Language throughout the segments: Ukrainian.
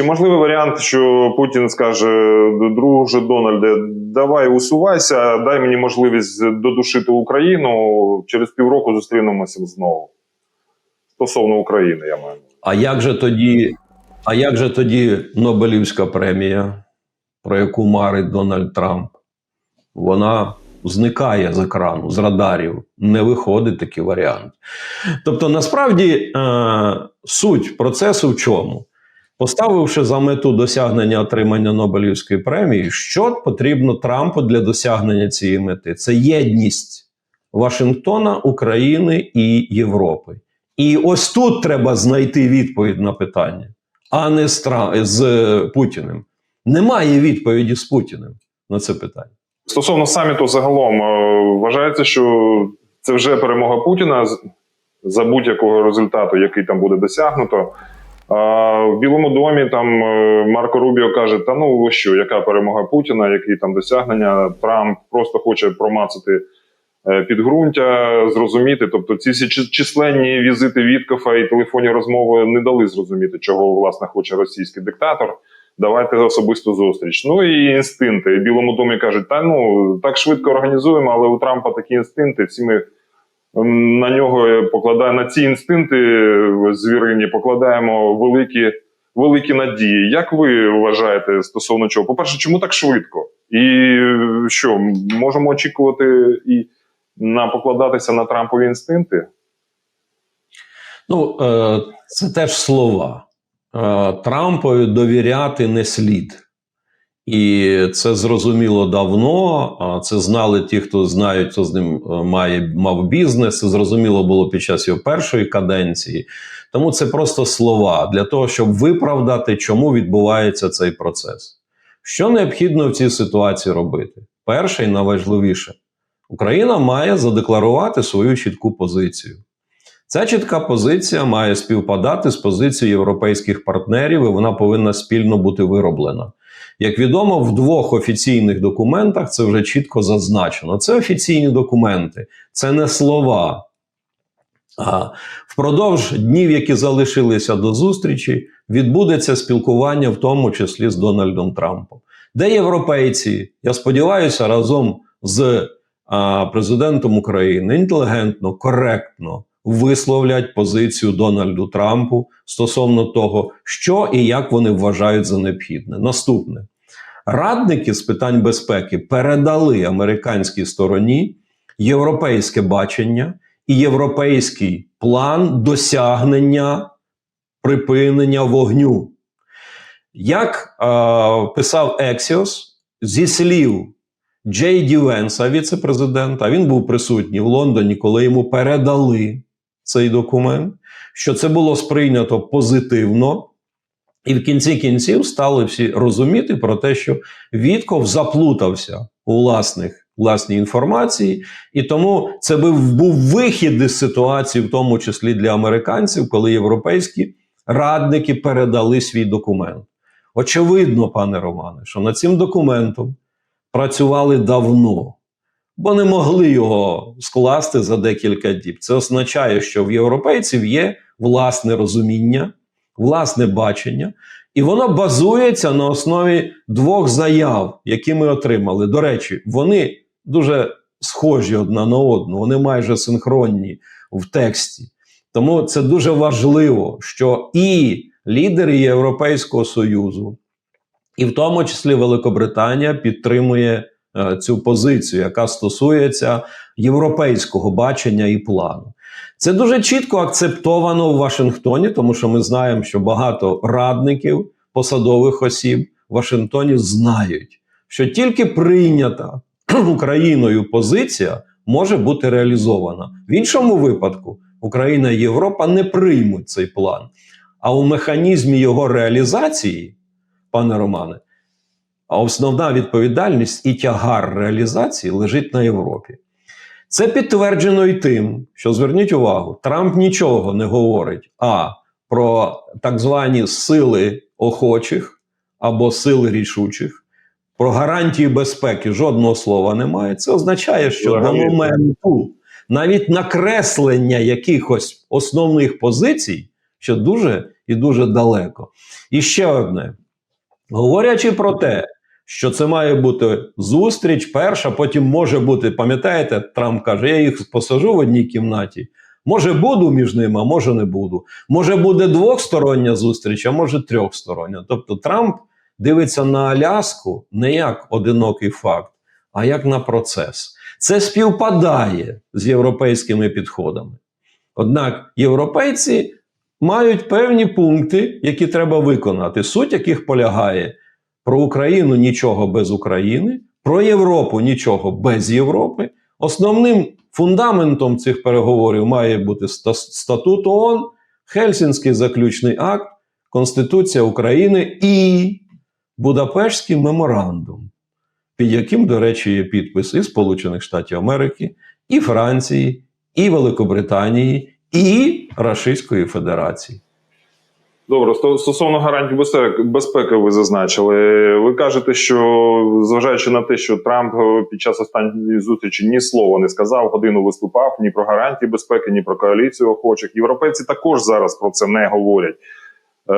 Чи можливий варіант, що Путін скаже: друже Дональде, давай усувайся, дай мені можливість додушити Україну. Через півроку зустрінемося знову. Стосовно України, я маю. А як же тоді, а як же тоді Нобелівська премія, про яку марить Дональд Трамп? Вона зникає з екрану, з радарів, не виходить такий варіант. Тобто, насправді, е, суть процесу в чому? Поставивши за мету досягнення отримання Нобелівської премії, що потрібно Трампу для досягнення цієї мети? Це єдність Вашингтона, України і Європи. І ось тут треба знайти відповідь на питання, а не з, Тра... з Путіним. Немає відповіді з Путіним на це питання. Стосовно саміту загалом, е, вважається, що це вже перемога Путіна за будь-якого результату, який там буде досягнуто. А в Білому домі там е, Марко Рубіо каже: Та ну що, яка перемога Путіна, які там досягнення? Трамп просто хоче промацати е, підґрунтя, зрозуміти. Тобто, ці всі численні візити Віткофа і телефонні розмови не дали зрозуміти, чого власне хоче російський диктатор. Давайте особисту зустріч. Ну і інстинкти. Білому домі кажуть, та ну так швидко організуємо, але у Трампа такі інстинкти. Всі ми на нього покладаємо на ці інстинкти е, звірині, покладаємо великі, великі надії. Як ви вважаєте стосовно чого? По-перше, чому так швидко? І е, що можемо очікувати і на покладатися на Трампові інстинкти? Ну, е, це теж слова. Трампові довіряти не слід. І це зрозуміло давно. Це знали ті, хто знають, хто з ним е, має мав бізнес. Це зрозуміло було під час його першої каденції. Тому це просто слова для того, щоб виправдати, чому відбувається цей процес. Що необхідно в цій ситуації робити? Перше і найважливіше, Україна має задекларувати свою чітку позицію. Ця чітка позиція має співпадати з позицією європейських партнерів, і вона повинна спільно бути вироблена. Як відомо, в двох офіційних документах це вже чітко зазначено. Це офіційні документи, це не слова. А впродовж днів, які залишилися до зустрічі, відбудеться спілкування, в тому числі з Дональдом Трампом. Де європейці, я сподіваюся, разом з а, президентом України інтелігентно, коректно висловлять позицію Дональду Трампу стосовно того, що і як вони вважають за необхідне. Наступне радники з питань безпеки передали американській стороні європейське бачення і європейський план досягнення припинення вогню. Як е, писав Ексіос, зі слів Джей Ді Венса, віце-президента, він був присутній в Лондоні, коли йому передали цей документ, що це було сприйнято позитивно, і в кінці кінців стали всі розуміти про те, що Вітков заплутався у власних власній інформації, і тому це був, був вихід із ситуації, в тому числі для американців, коли європейські радники передали свій документ. Очевидно, пане Романе, що над цим документом працювали давно, бо не могли його скласти за декілька діб. Це означає, що в європейців є власне розуміння, власне бачення, і воно базується на основі двох заяв, які ми отримали. До речі, вони дуже схожі одна на одну, вони майже синхронні в тексті. Тому це дуже важливо, що і лідери Європейського Союзу, і в тому числі Великобританія підтримує е, цю позицію, яка стосується європейського бачення і плану. Це дуже чітко акцептовано в Вашингтоні, тому що ми знаємо, що багато радників, посадових осіб в Вашингтоні знають, що тільки прийнята Україною позиція може бути реалізована. В іншому випадку Україна і Європа не приймуть цей план. А у механізмі його реалізації, пане Романе, основна відповідальність і тягар реалізації лежить на Європі. Це підтверджено і тим, що зверніть увагу, Трамп нічого не говорить а про так звані сили охочих або сили рішучих, про гарантії безпеки жодного слова немає. Це означає, що до моменту навіть накреслення якихось основних позицій, що дуже і дуже далеко. І ще одне: говорячи про те, що це має бути зустріч, перша, потім може бути, пам'ятаєте, Трамп каже: я їх посажу в одній кімнаті. Може, буду між ними, а може не буду. Може, буде двохстороння зустріч, а може трьохстороння. Тобто Трамп дивиться на Аляску не як одинокий факт, а як на процес. Це співпадає з європейськими підходами. Однак європейці мають певні пункти, які треба виконати, суть яких полягає про Україну нічого без України, про Європу нічого без Європи. Основним фундаментом цих переговорів має бути статут ООН, Хельсінський заключний акт, Конституція України і Будапештський меморандум, під яким, до речі, є підпис і Сполучених Штатів Америки, і Франції, і Великобританії, і Рашистської Федерації. Добре, стосовно гарантій безпеки, ви зазначили. Ви кажете, що зважаючи на те, що Трамп е, під час останньої зустрічі ні слова не сказав, годину виступав ні про гарантії безпеки, ні про коаліцію охочих. Європейці також зараз про це не говорять. Е,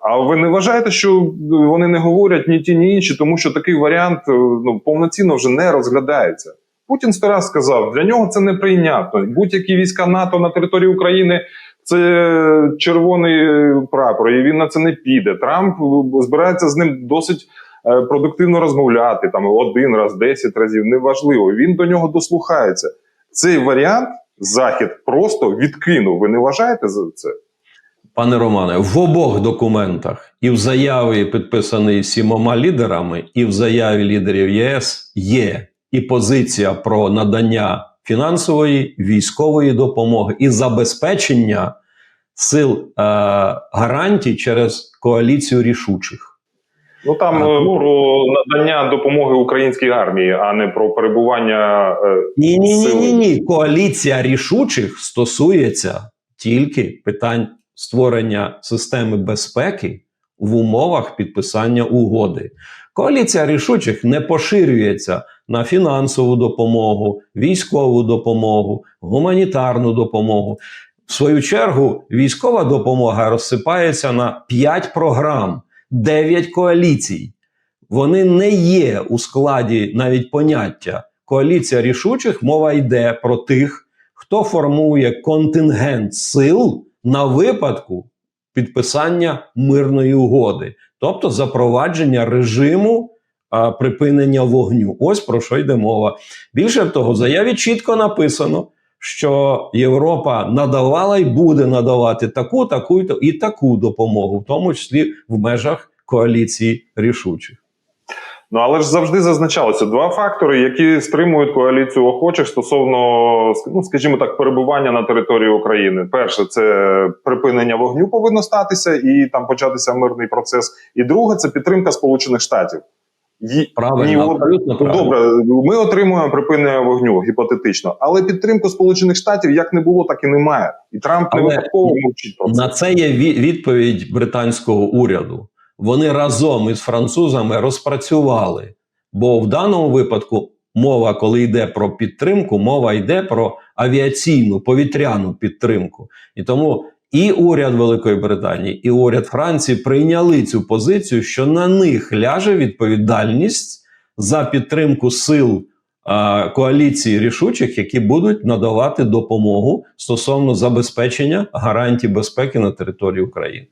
а ви не вважаєте, що вони не говорять ні ті, ні інші, тому що такий варіант е, ну, повноцінно вже не розглядається? Путін сто раз сказав, для нього це неприйнятно. Будь-які війська НАТО на території України це червоний прапор, і він на це не піде. Трамп збирається з ним досить е, продуктивно розмовляти там один раз, десять разів. Неважливо. Він до нього дослухається. Цей варіант Захід просто відкинув. Ви не вважаєте за це? Пане Романе, в обох документах і в заяві, підписаній сімома лідерами, і в заяві лідерів ЄС є і позиція про надання фінансової військової допомоги і забезпечення сил е, гарантій через коаліцію рішучих. Ну там А, е, ну- про надання допомоги українській армії, а не про перебування. е, Ні, ні, ні, ні, ні. Коаліція рішучих стосується тільки питань створення системи безпеки в умовах підписання угоди. Коаліція рішучих не поширюється на фінансову допомогу, військову допомогу, гуманітарну допомогу. В свою чергу, військова допомога розсипається на 5 програм, 9 коаліцій. Вони не є у складі навіть поняття коаліція рішучих. Мова йде про тих, хто формує контингент сил на випадку підписання мирної угоди, тобто запровадження режиму припинення вогню. Ось про що йде мова. Більше того, в заяві чітко написано, що Європа надавала і буде надавати таку, таку і таку допомогу, в тому числі в межах коаліції рішучих. Ну але ж завжди зазначалося два фактори, які стримують коаліцію охочих стосовно, ну скажімо так, перебування на території України. Перше, це припинення вогню повинно статися і там початися мирний процес. І друге, це підтримка Сполучених Штатів. Ї- Правильно, ні, абсолютно Ну, правильно. добре, ми отримуємо припинення вогню гіпотетично, але підтримку Сполучених Штатів як не було, так і немає. І Трамп не випадково мовчить про це. На це є відповідь британського уряду. Вони разом із французами розпрацювали. Бо в даному випадку мова, коли йде про підтримку, мова йде про авіаційну повітряну підтримку. І тому і уряд Великої Британії, і уряд Франції прийняли цю позицію, що на них ляже відповідальність за підтримку сил а, коаліції рішучих, які будуть надавати допомогу стосовно забезпечення гарантій безпеки на території України.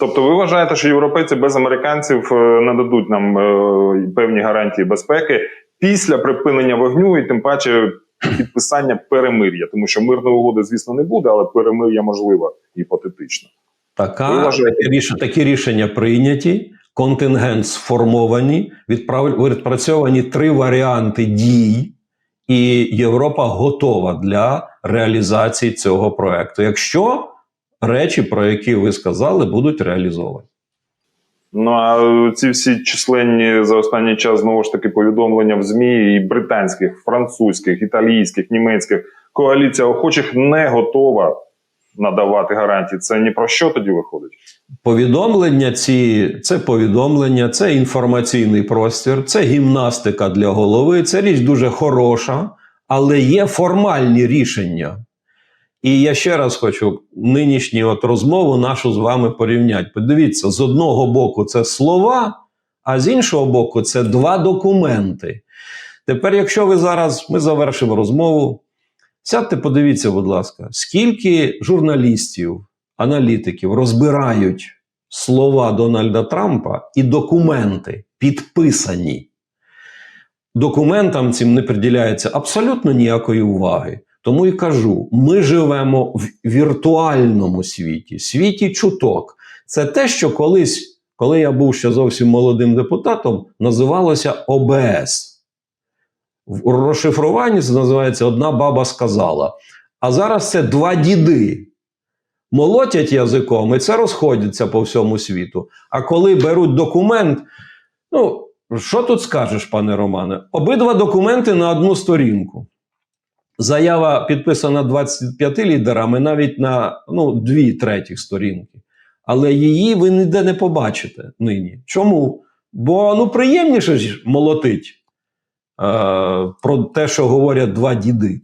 Тобто, ви вважаєте, що європейці без американців е, нададуть нам е, певні гарантії безпеки після припинення вогню і тим паче підписання перемир'я, тому що мирної угоди, звісно, не буде, але перемир'я можливо гіпотетично. Така вважаєте? такі, такі рішення прийняті, контингент сформовані, відпрацьовані три варіанти дій, і Європа готова для реалізації цього проекту. Якщо речі, про які ви сказали, будуть реалізовані. Ну а ці всі численні за останній час знову ж таки повідомлення в змі і британських, французьких, італійських, німецьких коаліція охочих не готова надавати гарантії. Це ні про що тоді виходить. Повідомлення ці це повідомлення, це інформаційний простір, це гімнастика для голови. Це річ дуже хороша, але є формальні рішення. І я ще раз хочу нинішню от розмову нашу з вами порівняти. Подивіться, з одного боку це слова, а з іншого боку, це два документи. Тепер, якщо ви зараз ми завершимо розмову, сядьте, подивіться, будь ласка, скільки журналістів, аналітиків розбирають слова Дональда Трампа і документи підписані. Документам цим не приділяється абсолютно ніякої уваги. Тому і кажу: ми живемо в віртуальному світі, світі чуток. Це те, що колись, коли я був ще зовсім молодим депутатом, називалося ОБС. В розшифруванні це називається Одна баба сказала. А зараз це два діди. Молотять язиком, і це розходиться по всьому світу. А коли беруть документ, ну, що тут скажеш, пане Романе? Обидва документи на одну сторінку. Заява підписана 25 лідерами, навіть на ну, дві третіх сторінки. Але її ви ніде не побачите нині. Чому? Бо ну, приємніше ж молотить е, про те, що говорять два діди.